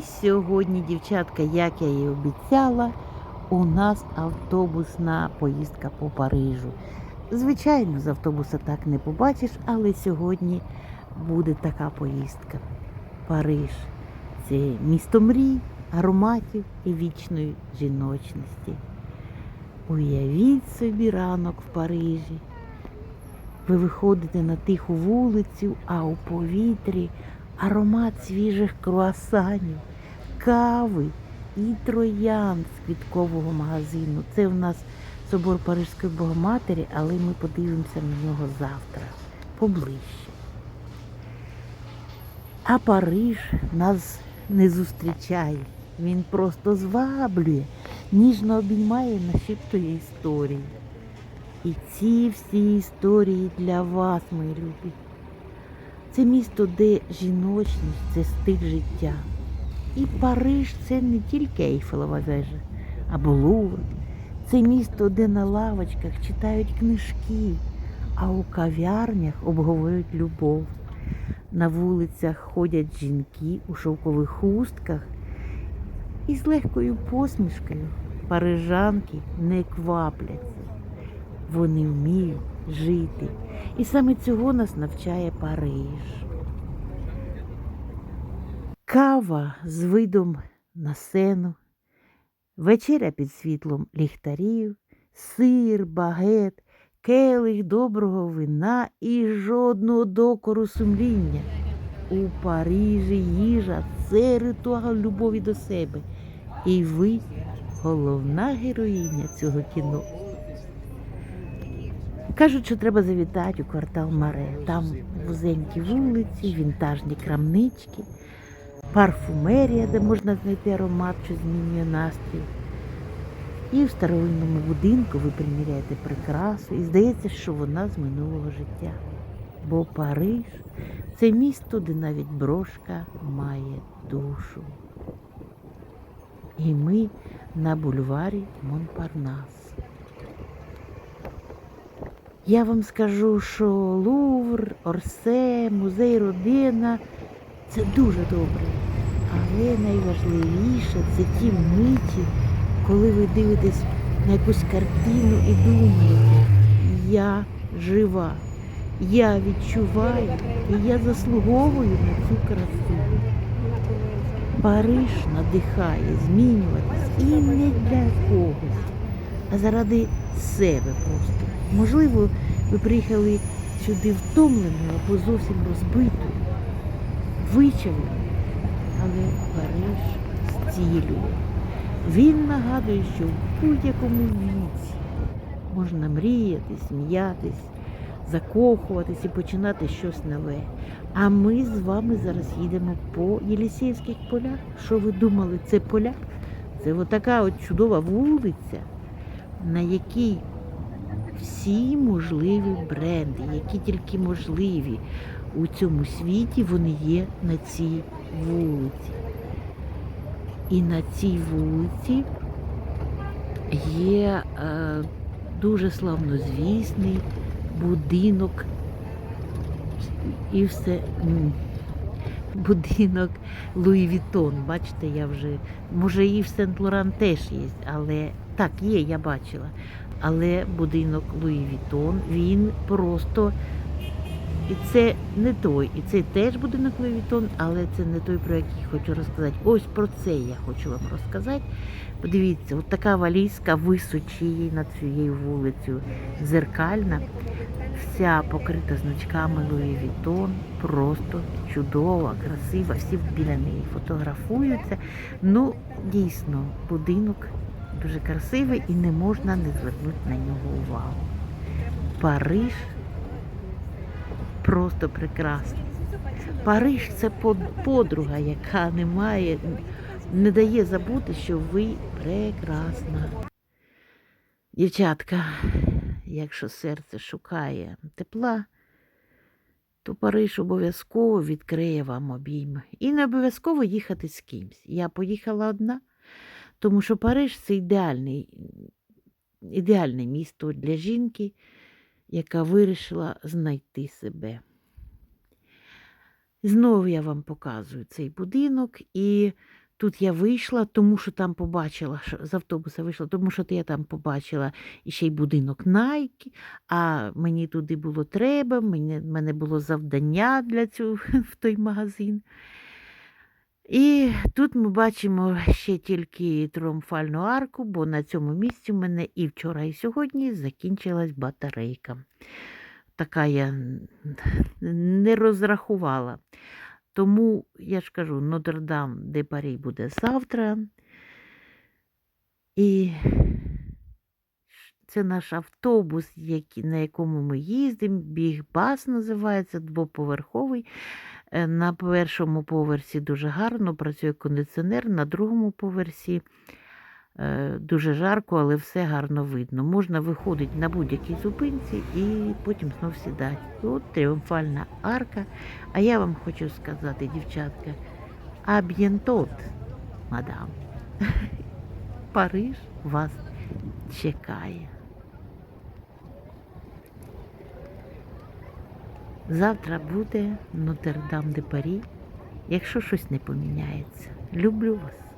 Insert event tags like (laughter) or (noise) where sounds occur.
І сьогодні, дівчатка, як я і обіцяла, у нас автобусна поїздка по Парижу. Звичайно, з автобуса так не побачиш, але сьогодні буде така поїздка. Париж це місто мрій, ароматів і вічної жіночності. Уявіть собі ранок в Парижі. Ви виходите на тиху вулицю, а у повітрі аромат свіжих круасанів, кави і троян з квіткового магазину. Це в нас собор Парижської Богоматері, але ми подивимося на нього завтра поближче. А Париж нас не зустрічає. Він просто зваблює, ніжно обіймає, нашіптує історії. І ці всі історії для вас, мої любі. Це місто, де жіночність це стиль життя. І Париж це не тільки Ейфелева вежа або Лувр. Це місто, де на лавочках читають книжки, а у кав'ярнях обговорюють любов. На вулицях ходять жінки у шовкових хустках і з легкою посмішкою парижанки не квапляться. Вони вміють жити. І саме цього нас навчає Париж. Кава з видом на сену, вечеря під світлом ліхтарів, сир, багет, келих доброго вина і жодного докору сумління. У Парижі їжа це ритуал любові до себе. І ви головна героїня цього кіно. Кажуть, що треба завітати у квартал Маре. Там вузенькі вулиці, вінтажні крамнички, парфумерія, де можна знайти аромат, що змінює настрій. І в старовинному будинку ви приміряєте прикрасу, і здається, що вона з минулого життя. Бо Париж це місто, де навіть брошка має душу. І ми на бульварі Монпарнас. Я вам скажу, що Лувр, Орсе, музей родина це дуже добре. Але найважливіше це ті миті, коли ви дивитесь на якусь картину і думаєте, я жива, я відчуваю і я заслуговую на цю красу. Париж надихає змінюватись і не для когось, а заради себе просто. Можливо, ви приїхали сюди втомленою або зовсім розбитою, вичавленою, але Париж зцілює. Він нагадує, що в будь-якому віці можна мріяти, сміятись, закохуватись і починати щось нове. А ми з вами зараз їдемо по Єлісєвських полях. Що ви думали, це поля? Це отака от чудова вулиця, на якій всі можливі бренди, які тільки можливі у цьому світі, вони є на цій вулиці. І на цій вулиці є е, дуже славнозвісний будинок і все. Будинок Луї Вітон. Бачите, я вже. Може, і в Сент-Лоран теж є, але так, є, я бачила. Але будинок Луї Вітон, він просто. І це не той, і це теж будинок Луї Вітон, але це не той, про який хочу розказати. Ось про це я хочу вам розказати. Подивіться, от така валізка височіє над цією вулицею, зеркальна, вся покрита значками Луї Вітон, просто чудова, красива, всі біля неї фотографуються. Ну, дійсно, будинок дуже красивий і не можна не звернути на нього увагу. Париж просто прекрасний. Париж це подруга, яка не має, не дає забути, що ви прекрасна. Дівчатка, якщо серце шукає тепла, то Париж обов'язково відкриє вам обійми. І не обов'язково їхати з кимсь. Я поїхала одна, тому що Париж це ідеальний, ідеальне місто для жінки, яка вирішила знайти себе. Знову я вам показую цей будинок, і Тут я вийшла, тому що там побачила, що з автобуса вийшла, тому що я там побачила ще й будинок Найки, а мені туди було треба, мені, мене було завдання для цього (laughs) в той магазин. І тут ми бачимо ще тільки тріумфальну арку, бо на цьому місці в мене і вчора, і сьогодні закінчилась батарейка. Така я не розрахувала. Тому я ж кажу, Нотр-Дам де Парі буде завтра. І це наш автобус, на якому ми їздимо. Біг-бас називається, двоповерховий. Е, На першому поверсі дуже гарно працює кондиціонер, на другому поверсі е, дуже жарко, але все гарно видно. Можна виходити на будь-якій зупинці і потім знов сідати. От тріумфальна арка. А я вам хочу сказати, дівчатка, аб'єнтот, мадам. (laughs) Париж вас чекає. Завтра буде Нотр-Дам де Парі, якщо щось не поміняється. Люблю вас.